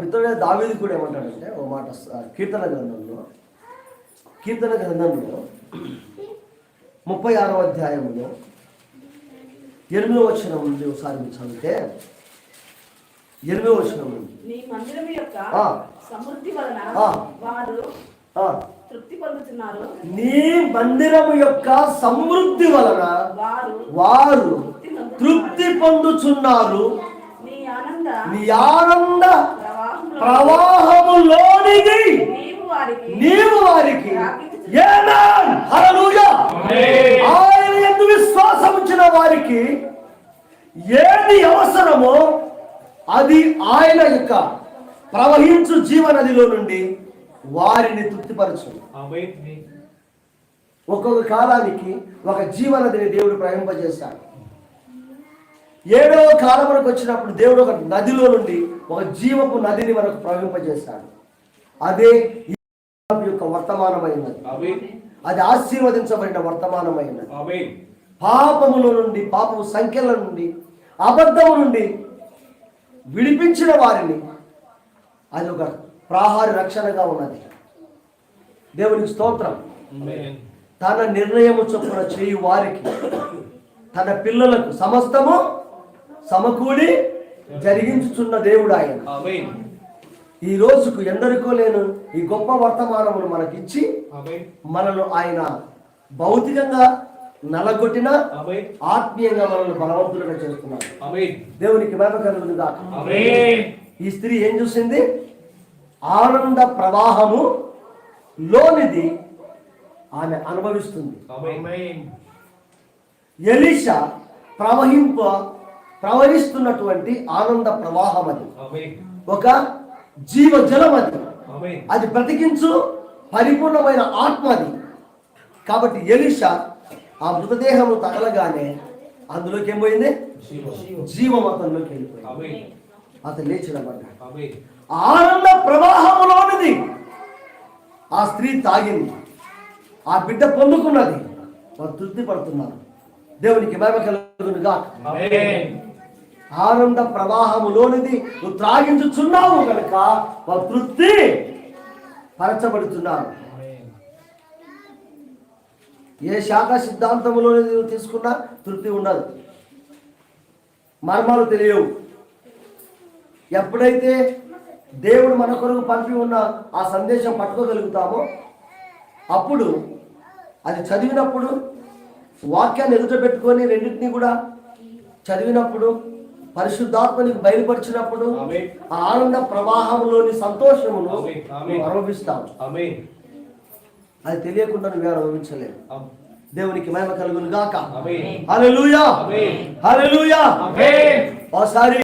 మిత్రుడే దావీది కూడా ఏమంటాడంటే ఓ మాట కీర్తన గ్రంథంలో కీర్తన గ్రంథంలో ముప్పై ఆరో అధ్యాయంలో ఎనిమిదో వచ్చిన నుండి ఒకసారి మీరు చదివితే. ఎనిమిదో వచ్చిన నీ మందిరం యొక్క ఆ. సమృద్ధి వలన ఆ. వారు ఆ, తృప్తి పొందుతున్నారు. నీ మందిరము యొక్క సమృద్ధి వలన వారు తృప్తి పొందుచున్నారు. నీ ఆనంద ప్రవాహములోనికి నీవు వారికి నీవు వారికి ఏమేన్? హల్లెలూయా. ఆయన ఎందు విశ్వాసం ఉంచిన వారికి ఏది అవసరమో అది ఆయన యొక్క ప్రవహించు జీవనదిలో నుండి వారిని తృప్తిపరచు. ఒక్కొక్క కాలానికి ఒక జీవనదిని దేవుడు ప్రవహింపజేశాడు. ఏడవ కాలమునకు వచ్చినప్పుడు దేవుడు ఒక నదిలో నుండి ఒక జీవపు నదిని మనకు ప్రవహింపజేశాడు. అదే ఈ యొక్క వర్తమానమైనది. అది ఆశీర్వదించబడిన వర్తమానమైనది. పాపముల నుండి పాపము సంఖ్యల నుండి అబద్ధము నుండి విడిపించిన వారిని అది ఒక ప్రాహార రక్షణగా ఉన్నది. దేవునికి స్తోత్రం. తన నిర్ణయము చొప్పున చేయు వారికి తన పిల్లలకు సమస్తము సమకూడి జరిగించుచున్న దేవుడు ఆయన ఈ రోజుకు ఎందరికో లేను ఈ గొప్ప వర్తమానమును మనకిచ్చి మనను ఆయన భౌతికంగా నలగొట్టిన ఆత్మీయంగా మనల్ని బలవంతులుగా చేస్తున్నారు. దేవునికి మేత కలుగును గాక ఈ స్త్రీ ఏం చూసింది? ఆనంద ప్రవాహము లోనిది ఆమె అనుభవిస్తుంది. ఎలీషా ప్రవహింప ప్రవహిస్తున్నటువంటి ఆనంద ప్రవాహం అది. ఒక జీవ జలం అది. అది బ్రతికించు పరిపూర్ణమైన ఆత్మ అది. కాబట్టి ఎలీషా ఆ మృతదేహము తగలగానే అందులోకి ఏం పోయింది? జీవం. అతనిలోకి వెళ్ళిపోయింది. అతను లేచి నిలబడ్డాడు ఆనంద ప్రవాహములోనిది. ఆ స్త్రీ తాగింది. ఆ బిడ్డ పొందుకున్నది. వారు తృప్తి పడుతున్నారు. దేవునికి మేమ కలుగునుగా ఆనంద ప్రవాహములోనిది నువ్వు త్రాగించుచున్నావు కనుక తృప్తి పరచబడుతున్నారు ఏ శాఖ సిద్ధాంతములోని నువ్వు తీసుకున్నా తృప్తి ఉండదు. మర్మాలు తెలియవు. ఎప్పుడైతే దేవుడు మన కొరకు పంపి ఉన్న ఆ సందేశం పట్టుకోగలుగుతామో అప్పుడు అది చదివినప్పుడు వాక్యాన్ని ఎదుట పెట్టుకొని రెండింటినీ కూడా చదివినప్పుడు పరిశుద్ధాత్మనికి బయలుపరిచినప్పుడు ఆ ఆనంద ప్రవాహంలోని సంతోషమును అనుభవిస్తావు. అది తెలియకుండా నువ్వు అనుభవించలేవు. దేవునికి మహిమ కలుగును గాక. హల్లెలూయా. ఒకసారి